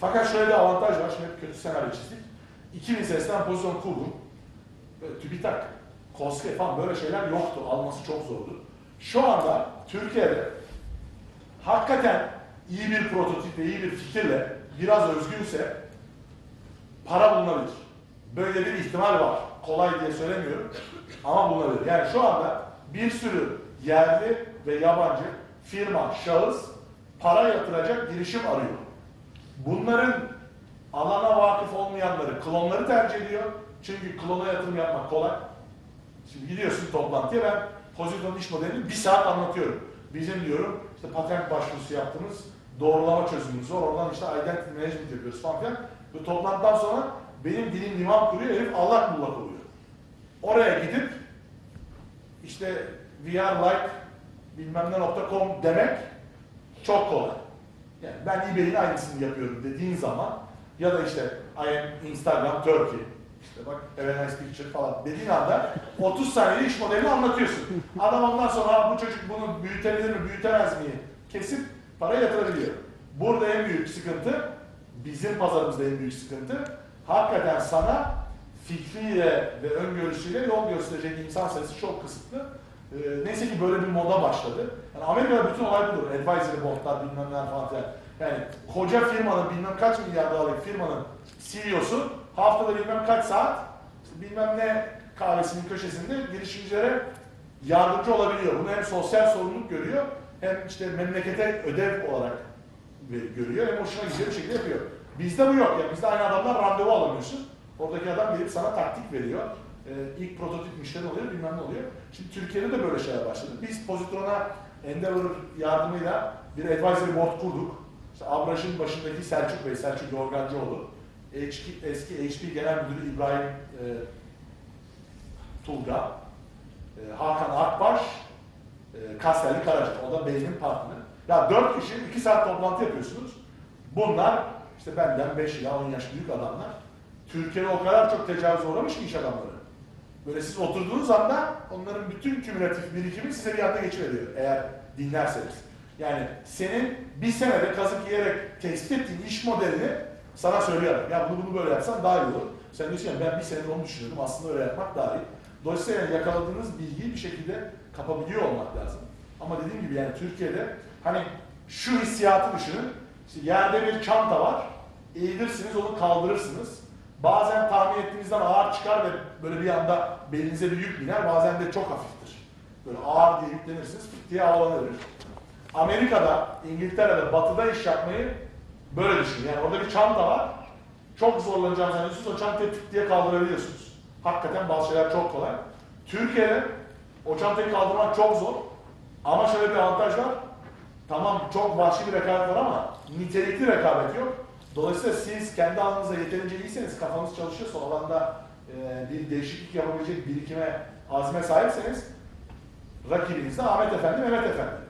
Fakat şöyle bir avantaj var. Şimdi kötü senaryo çizdik. 2000 senesten pozisyon kurdum. Böyle TÜBİTAK, KOSGE falan böyle şeyler yoktu. Alması çok zordu. Şu anda Türkiye'de hakikaten iyi bir prototip ve iyi bir fikirle biraz özgünse para bulunabilir. Böyle bir ihtimal var. Kolay diye söylemiyorum ama bulunabilir. Yani şu anda bir sürü yerli ve yabancı firma, şahıs para yatıracak girişim arıyor. Bunların alana vakıf olmayanları klonları tercih ediyor. Çünkü klona yatırım yapmak kolay. Şimdi gidiyorsun toplantıya ben Poziton'un iş modelini bir saat anlatıyorum. Bizim diyorum işte patent başvurusu yaptığımız doğrulama çözümümüz var. Oradan işte identity management yapıyoruz falan filan. Ve toplantıdan sonra benim dilim liman kuruyor, herif allak bullak oluyor. Oraya gidip işte we are like bilmem ne nokta com demek çok kolay. Yani ben eBay'in aynısını yapıyorum dediğin zaman ya da işte I am Instagram Turkey işte bak have a picture falan dediğin anda 30 saniyede iş modelini anlatıyorsun. Adam ondan sonra "Ha, bu çocuk bunu büyütebilir mi, büyütemez mi kesip para yatırabiliyor. Burada en büyük sıkıntı, bizim pazarımızda en büyük sıkıntı, hakikaten sana fikriyle ve öngörüsüyle yol gösterecek insan sayısı çok kısıtlı. Ee, neyse ki böyle bir moda başladı. Yani Amerika'da bütün olay budur. Advisory boardlar bilmem neler falan filan. Yani koca firmanın bilmem kaç milyar dolarlık firmanın CEO'su haftada bilmem kaç saat bilmem ne kahvesinin köşesinde girişimcilere yardımcı olabiliyor. Bunu hem sosyal sorumluluk görüyor hem işte memlekete ödev olarak görüyor hem hoşuna gidiyor bir şekilde yapıyor. Bizde bu yok. Yani bizde aynı adamlar randevu alamıyorsun. Oradaki adam gelip sana taktik veriyor. Ee, ilk prototip müşteri oluyor, bilmem ne oluyor. Şimdi Türkiye'de de böyle şeyler başladı. Biz Positron'a Endeavor yardımıyla bir advisory board kurduk. İşte Abraş'ın başındaki Selçuk Bey, Selçuk Yorgancıoğlu, eski, HP Genel Müdürü İbrahim e, Tulga, e, Hakan Akbaş, e, Kastelli Karaca. O da beynin partneri. Ya dört kişi iki saat toplantı yapıyorsunuz. Bunlar işte benden 5 ila 10 yaş büyük adamlar. Türkiye'de o kadar çok tecavüz uğramış ki iş adamları. Böyle siz oturduğunuz anda onların bütün kümülatif birikimi size bir anda geçiveriyor eğer dinlerseniz. Yani senin bir senede kazık yiyerek tespit ettiğin iş modelini sana söylüyor. Ya bunu bunu böyle yapsan daha iyi olur. Sen diyorsun ya ben bir senedir onu düşünüyordum aslında öyle yapmak daha iyi. Dolayısıyla yani yakaladığınız bilgiyi bir şekilde kapabiliyor olmak lazım. Ama dediğim gibi yani Türkiye'de hani şu hissiyatı düşünün. İşte yerde bir çanta var. Eğilirsiniz onu kaldırırsınız. Bazen tahmin ettiğinizden ağır çıkar ve böyle bir anda belinize bir yük biner. Bazen de çok hafiftir. Böyle ağır diye yüklenirsiniz, fıt diye havalanır. Amerika'da, İngiltere'de, batıda iş yapmayı böyle düşünün. Yani orada bir çanta var. Çok zorlanacağını zannediyorsunuz. O çantayı tık diye kaldırabiliyorsunuz. Hakikaten bazı şeyler çok kolay. Türkiye'de o çantayı kaldırmak çok zor. Ama şöyle bir avantaj var. Tamam çok vahşi bir rekabet var ama nitelikli rekabet yok. Dolayısıyla siz kendi alanınızda yeterince iyiyseniz, kafanız çalışıyorsa, alanda e, bir değişiklik yapabilecek birikime, azme sahipseniz rakibiniz de Ahmet Efendi, Mehmet Efendi.